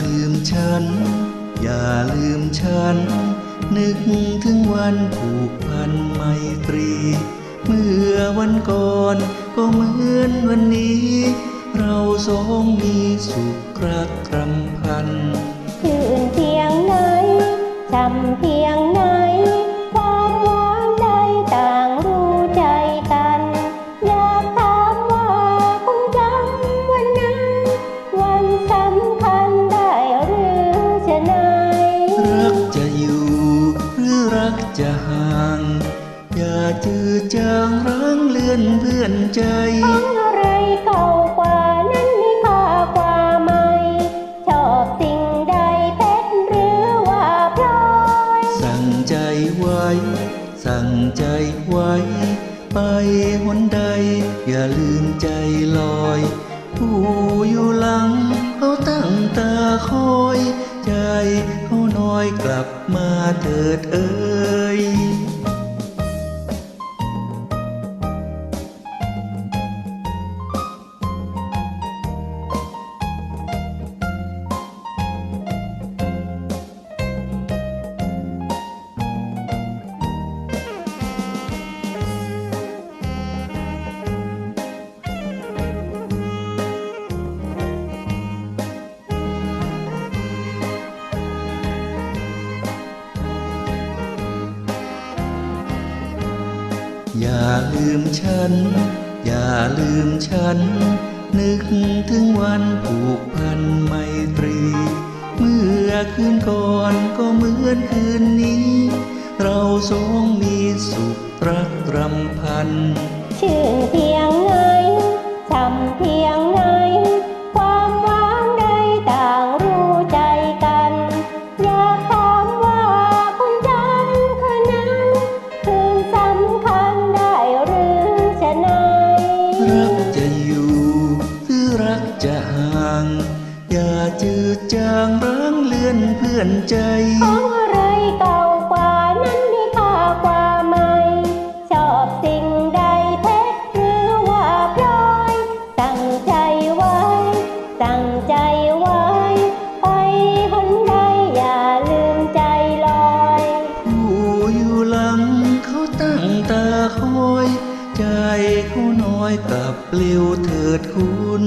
ลืมฉัน อย่าลืมฉัน นึกถึงวันผูกพันไมตรี เมื่อวันก่อนก็เหมือนวันนี้ เราสองมีสุขรักรำพันชื่นเพียงไหนจำเพียง จะห่าง อย่าจืดจางร้างเลือนเพื่อนใจของอะไรเก่ากว่านั้นมีค่ากว่าไหม ชอบสิ่งใดเพชรหรือว่าพลอย สั่งใจไว้ สั่งใจไว้ ไปหนใด อย่าลืมใจลอย ผู้อยู่หลังเขาตั้งตาคอย ใจเขาน้อยกลับมาเถิดเอ่ ย อย่าลืมฉัน อย่าลืมฉัน นึกถึงวันผูกพันไมตรี เมื่อคืนก่อนก็เหมือนคืนนี้ เราสองมีสุขรักรำพัน ชื่อเพียงไหนจำเพียงาจืดจางร้างเลือนเพื่อนใจ ของอะไรเก่ากว่านั้นมีค่ากว่าไหมชอบสิ่งใดเพชรหรือว่าพลอย ตั้งใจไว้ ตั้งใจไว้ ไปหนใดอย่าลืมใจลอยผู้อยู่หลังเขาตั้งตาคอย ใจเขาน้อยกลับเปลิวเถิดคุณ